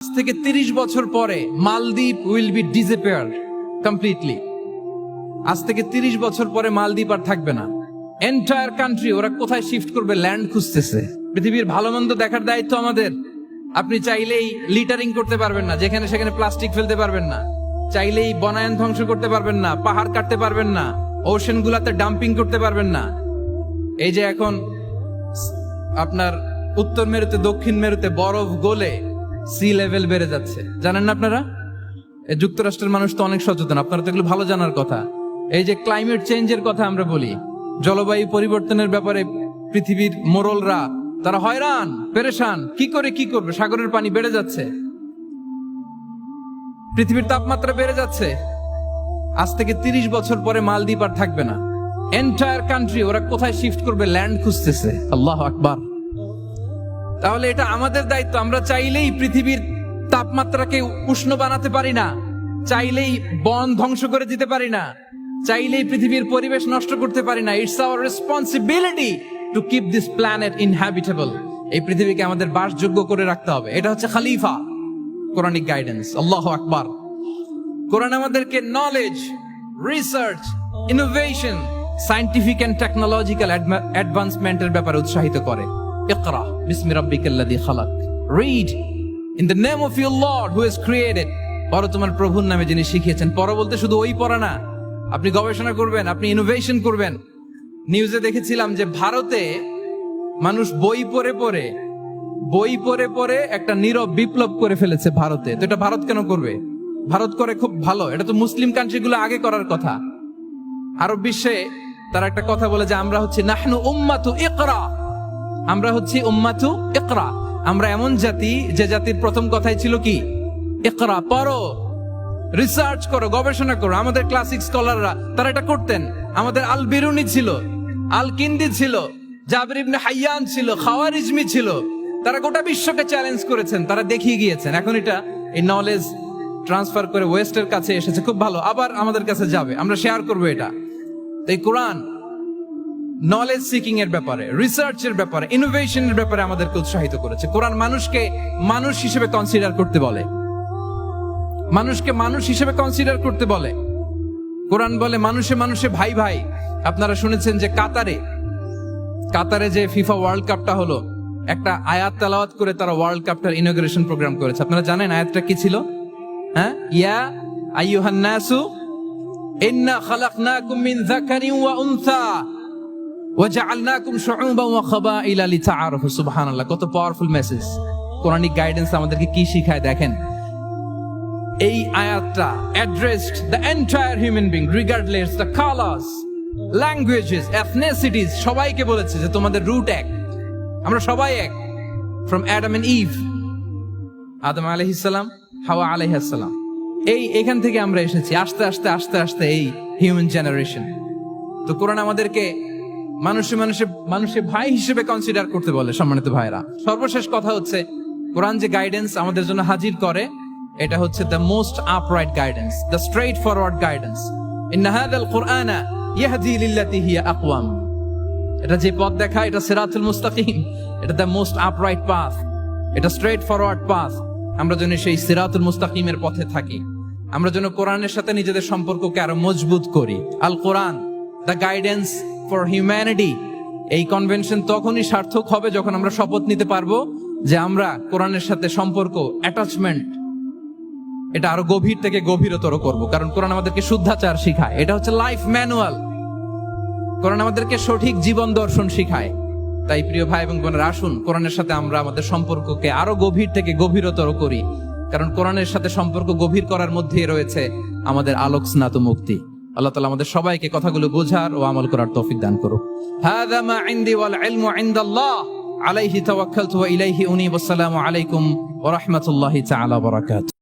আজ থেকে তিরিশ বছর পরে মালদ্বীপ উইল বি ডিসঅ্যাপিয়ার কমপ্লিটলি আজ থেকে তিরিশ বছর পরে মালদ্বীপ আর থাকবে না। এন্টায়ার কান্ট্রি ওরা কোথায় শিফট করবে ল্যান্ড খুঁজতেছে। পৃথিবীর ভালো মন্দ দেখার দায়িত্ব আমাদের। আপনি চাইলেই লিটারিং করতে পারবেন না, যেখানে সেখানে প্লাস্টিক ফেলতে পারবেন না। চাইলেই বনায়ন ধ্বংস করতে পারবেন না, পাহাড় কাটতে পারবেন না ওশেন গুলাতে ডাম্পিং করতে পারবেন না। এই যে এখন আপনার উত্তর মেরুতে, দক্ষিণ মেরুতে বরফ গলে সি লেভেল বেড়ে যাচ্ছে। জানেন না আপনারা? যুক্তরাষ্ট্রের মানুষ তো অনেক সচেতন। আপনারা তো এগুলো ভালো জানার কথা। এই যে ক্লাইমেট চেঞ্জের কথা আমরা বলি, জলবায়ু পরিবর্তনের ব্যাপারে পৃথিবীর মোরলরা তারা হয়রান, পেরেশান, কি করে কি করবে? সাগরের পানি বেড়ে যাচ্ছে। পৃথিবীর তাপমাত্রা বেড়ে যাচ্ছে। আজ থেকে তিরিশ বছর পরে মালদ্বীপ আর থাকবে না। এন্টায়ার কান্ট্রি ওরা কোথায় শিফট করবে? ল্যান্ড খুঁজতেছে। আল্লাহ আকবার। তাহলে এটা আমাদের দায়িত্ব। আমরা চাইলেই পৃথিবীর তাপমাত্রাকে উষ্ণ বানাতে পারি না। চাইলেই বন ধ্বংস করে দিতে পারি না। চাইলেই পৃথিবীর পরিবেশ নষ্ট করতে পারি না। It's our responsibility to keep this planet inhabitable এই পৃথিবীকে আমাদের বাসযোগ্য করে রাখতে হবে। এটা হচ্ছে খালিফা। কোরআনিক গাইডেন্স আল্লাহ আকবার। কোরআন আমাদেরকে knowledge research innovation scientific and technological অ্যাডভান্সমেন্টের ব্যাপারে উৎসাহিত করে। ইকরা বিসমি রাব্বিকাল্লাযী খালাক read in the name of your lord who has created পড়ো তোমার প্রভুর নামে যিনি শিখিয়েছেন পড়ো বলতে শুধু ওই পড়া না, আপনি গবেষণা করবেন, আপনি ইনোভেশন করবেন। নিউজে দেখেছিলাম যে ভারতে মানুষ বই পড়ে পড়ে, বই পড়ে পড়ে একটা নীরব বিপ্লব করে ফেলেছে ভারতে। তো এটা ভারত কেন করবে? ভারত করে খুব ভালো, এটা তো মুসলিম কান্ট্রি গুলো আগে করার কথা। আরব বিশ্বে তারা একটা কথা বলে যে আমরা হচ্ছে নাহনু উম্মাতু ইকরা। আমরা হচ্ছি উম্মাতু একরা আমরা এমন জাতি, যে জাতির প্রথম কথাই ছিল কি? একরা পড়ো রিসার্চ করো, গবেষণা করো। আমাদের ক্লাসিক স্কলাররা তারা এটা করতেন। আমাদের আল বিরুনি ছিল আল কিন্দি ছিল, জাবির ইবনে হাইয়ান ছিল, খাওয়ারিজমি ছিল। তারা গোটা বিশ্বকে চ্যালেঞ্জ করেছেন, তারা দেখিয়ে গিয়েছেন। এখন এটা এই নলেজ ট্রান্সফার করে ওয়েস্টের কাছে এসেছে, খুব ভালো। আবার আমাদের কাছে যাবে, আমরা শেয়ার করব এটা। এই কোরআন নলেজ সিকিং এর ব্যাপারে রিসার্চের ব্যাপারে ইনোভেশনের ব্যাপারে আমাদেরকে উৎসাহিত করেছে। কোরআন মানুষকে মানুষ হিসেবে কনসিডার করতে বলে। মানুষকে মানুষ হিসেবে কনসিডার করতে বলে। কোরআন বলে, মানুষে মানুষে, ভাই ভাই। আপনারা শুনেছেন যে কাতারে কাতারে যে ফিফা ওয়ার্ল্ড কাপটা হলো, একটা আয়াত তেলাওয়াত করে তারা ওয়ার্ল্ড কাপটার ইনোগ্রেশন প্রোগ্রাম করেছে। আপনারা জানেন আয়াতটা কি ছিল? হ্যাঁ? ইয়া আইয়ুহান নাসু, ইন্না খালাকনাকুম মিন যাকারিন ওয়া উনসা। কত পাওয়ারফুল মেসেজ কোরআনিক গাইডেন্স আমাদেরকে কি শিখায় দেখেন? এই আয়াতটা addressed the entire human being regardless the colours languages ethnicities সবাইকে বলেছে যে তোমাদের রুট এক। আমরা সবাই এক। ফ্রম অ্যাডাম এন্ড ইভ আদম আলাইহিসসালাম হাওয়া আলাইহিসসালাম এই, এখান থেকে আমরা এসেছি। আস্তে আস্তে আস্তে আস্তে এই হিউম্যান জেনারেশন তো কোরআন আমাদেরকে মানুষে মানুষে মানুষে ভাই হিসেবে কনসিডার করতে বলে সম্মানিত ভাইরা সর্বশেষ কথা হচ্ছে, কোরআন যে গাইডেন্স আমাদের জন্য হাজির করে, এটা হচ্ছে the most upright guidance the straight forward guidance ইন্না হাদাল কুরআনা ইয়াহদি লিল্লাতি হিয়া আকওয়াম। এটা যে পথ দেখা, এটা সিরাতুল মুস্তাকিম। এটা দ্য মোস্ট আপরাইট পাথ এটা স্ট্রেট ফরওয়ার্ড পাথ আমরা যেন সেই সিরাতুল মুস্তাকিমের পথে থাকি। আমরা যেন কোরআনের সাথে নিজেদের সম্পর্ককে আরও মজবুত করি। আল কোরআন দ্য গাইডেন্স ফর হিউম্যানিটি এই কনভেনশন তখনই সার্থক হবে যখন আমরা শপথ নিতে পারব যে আমরা কোরআনের সাথে সম্পর্ক অ্যাটাচমেন্ট এটা আরও গভীর থেকে গভীরতর করব। কারণ কোরআন আমাদেরকে শুদ্ধাচার শিখায়। এটা হচ্ছে লাইফ ম্যানুয়াল কোরআন আমাদেরকে সঠিক জীবন দর্শন শিখায়। তাই প্রিয় ভাই এবং বোনের, আসুন, কোরআনের সাথে আমরা আমাদের সম্পর্ককে আরও গভীর থেকে গভীরতর করি। কারণ কোরআনের সাথে সম্পর্ক গভীর করার মধ্যেই রয়েছে আমাদের আলোক স্নাত মুক্তি আল্লাহ তালা আমাদের সবাইকে কথাগুলো বোঝার ও আমল করার তৌফিক দান করুক। হাদা মা ইনদি ওয়াল ইলমু ইনদাল্লাহ। আলাইহি তাওয়াক্কালতু ওয়া ইলাইহি উনীব। আসসালামু আলাইকুম ওয়া রাহমাতুল্লাহি তাআলা ওয়া বারাকাতুহু।